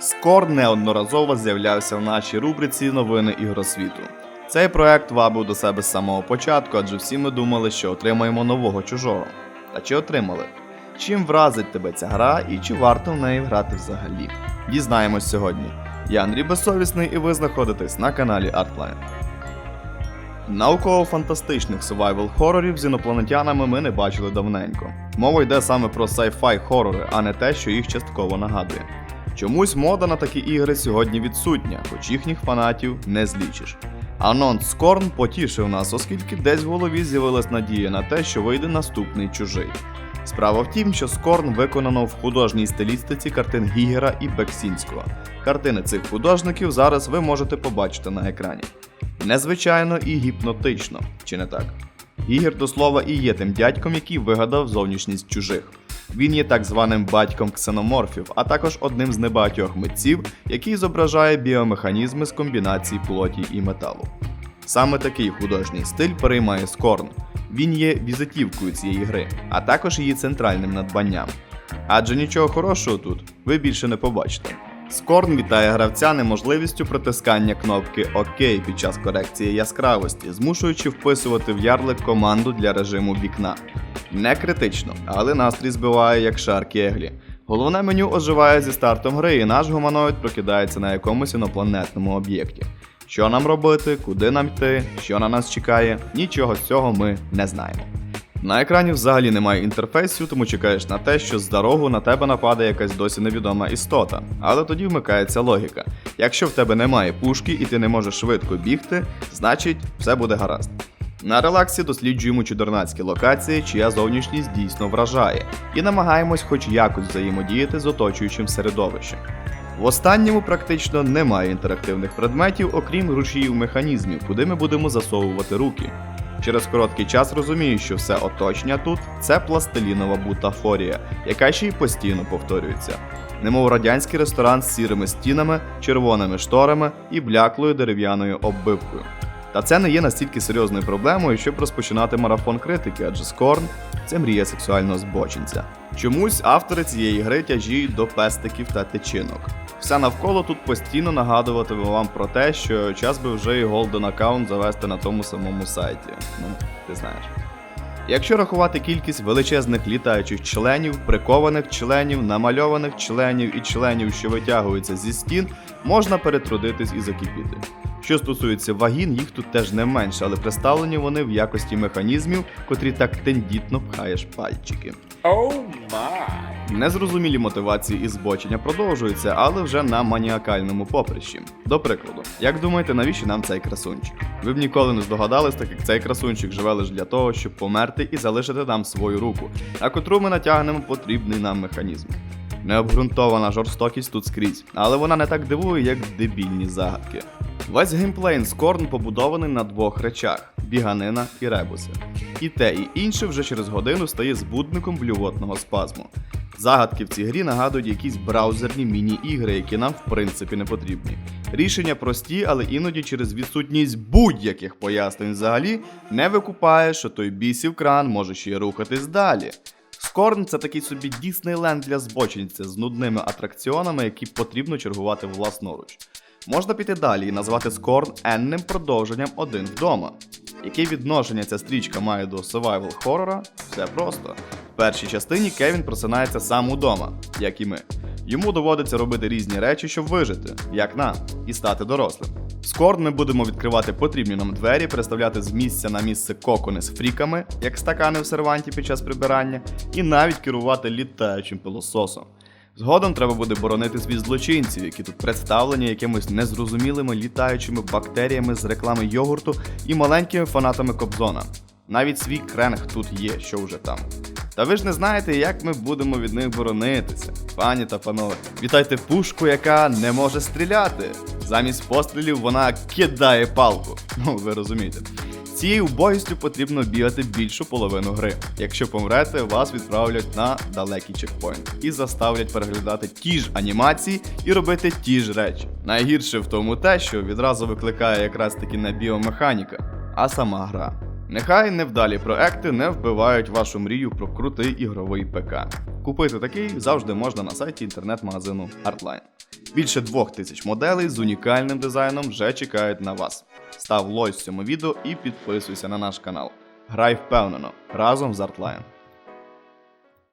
Скор неодноразово з'являвся в нашій рубриці Новини ігросвіту. Цей проект вабив до себе з самого початку, адже всі ми думали, що отримаємо нового чужого. Та чи отримали? Чим вразить тебе ця гра і чи варто в неї грати взагалі? Дізнаємось сьогодні. Я Андрій Безсовісний і ви знаходитесь на каналі Artline. Науково-фантастичних survival хорорів з інопланетянами ми не бачили давненько. Мова йде саме про sci-fi хорори, а не те, що їх частково нагадує. Чомусь мода на такі ігри сьогодні відсутня, хоч їхніх фанатів не злічиш. Анонс Скорн потішив нас, оскільки десь в голові з'явилась надія на те, що вийде наступний чужий. Справа в тім, що Скорн виконано в художній стилістиці картин Гігера і Бексінського. Картини цих художників зараз ви можете побачити на екрані. Незвичайно і гіпнотично, чи не так? Гігер до слова і є тим дядьком, який вигадав зовнішність чужих. Він є так званим батьком ксеноморфів, а також одним з небагатьох митців, який зображає біомеханізми з комбінації плоті і металу. Саме такий художній стиль переймає Скорн. Він є візитівкою цієї гри, а також її центральним надбанням. Адже нічого хорошого тут ви більше не побачите. Скорн вітає гравця неможливістю притискання кнопки ОК під час корекції яскравості, змушуючи вписувати в ярлик команду для режиму вікна. Не критично, але настрій збиває як шар кеглі. Головне меню оживає зі стартом гри, і наш гуманоїд прокидається на якомусь інопланетному об'єкті. Що нам робити, куди нам йти, що на нас чекає, нічого цього ми не знаємо. На екрані взагалі немає інтерфейсу, тому чекаєш на те, що з дорогу на тебе нападе якась досі невідома істота. Але тоді вмикається логіка. Якщо в тебе немає пушки і ти не можеш швидко бігти, значить все буде гаразд. На релаксі досліджуємо чудернацькі локації, чия зовнішність дійсно вражає, і намагаємось хоч якось взаємодіяти з оточуючим середовищем. В останньому практично немає інтерактивних предметів, окрім рушіїв механізмів, куди ми будемо засовувати руки. Через короткий час розумію, що все оточення тут це пластилінова бутафорія, яка ще й постійно повторюється. Немов радянський ресторан з сірими стінами, червоними шторами і бляклою дерев'яною оббивкою. Та це не є настільки серйозною проблемою, щоб розпочинати марафон критики, адже Скорн це мрія сексуального збочинця. Чомусь автори цієї гри тяжіють до пестиків та тичинок. Все навколо тут постійно нагадуватиме вам про те, що час би вже і голден аккаунт завести на тому самому сайті. Ну, ти знаєш. Якщо рахувати кількість величезних літаючих членів, прикованих членів, намальованих членів і членів, що витягуються зі стін, можна перетрудитись і закипіти. Що стосується вагін, їх тут теж не менше, але представлені вони в якості механізмів, котрі так тендітно пхаєш пальчики. Oh my! Незрозумілі мотивації і збочення продовжуються, але вже на маніакальному поприщі. До прикладу, як думаєте, навіщо нам цей красунчик? Ви б ніколи не здогадались, так як цей красунчик живе лише для того, щоб померти і залишити нам свою руку, на котру ми натягнемо потрібний нам механізм. Необґрунтована жорстокість тут скрізь, але вона не так дивує, як дебільні загадки. Весь геймплей Скорн побудований на двох речах: біганина і ребуси. І те, і інше вже через годину стає збудником блювотного спазму. Загадки в цій грі нагадують якісь браузерні міні-ігри, які нам в принципі не потрібні. Рішення прості, але іноді через відсутність будь-яких пояснень взагалі не викупає, що той бісів кран може ще й рухатись далі. Скорн це такий собі Діснейленд для збочинця з нудними атракціонами, які потрібно чергувати власноруч. Можна піти далі і назвати Скорн енним продовженням один вдома. Яке відношення ця стрічка має до survival хорора? Все просто. В першій частині Кевін просинається сам удома, як і ми. Йому доводиться робити різні речі, щоб вижити, як нам, і стати дорослим. Скорн ми будемо відкривати потрібні нам двері, переставляти з місця на місце кокони з фріками, як стакани в серванті під час прибирання, і навіть керувати літаючим пилососом. Згодом треба буде боронитись від злочинців, які тут представлені якимись незрозумілими літаючими бактеріями з реклами йогурту і маленькими фанатами Кобзона. Навіть свій кренг тут є, що вже там. Та ви ж не знаєте, як ми будемо від них боронитися. Пані та панове, вітайте пушку, яка не може стріляти. Замість пострілів вона кидає палку. Ну, ви розумієте. Цією убогістю потрібно бігати більшу половину гри. Якщо помрете, вас відправлять на далекий чекпоінт і заставлять переглядати ті ж анімації і робити ті ж речі. Найгірше в тому те, що відразу викликає якраз таки не біомеханіка, а сама гра. Нехай невдалі проекти не вбивають вашу мрію про крутий ігровий ПК. Купити такий завжди можна на сайті інтернет-магазину Artline. Більше двох тисяч моделей з унікальним дизайном вже чекають на вас. Став лось цьому відео і підписуйся на наш канал. Грай впевнено разом з Artline.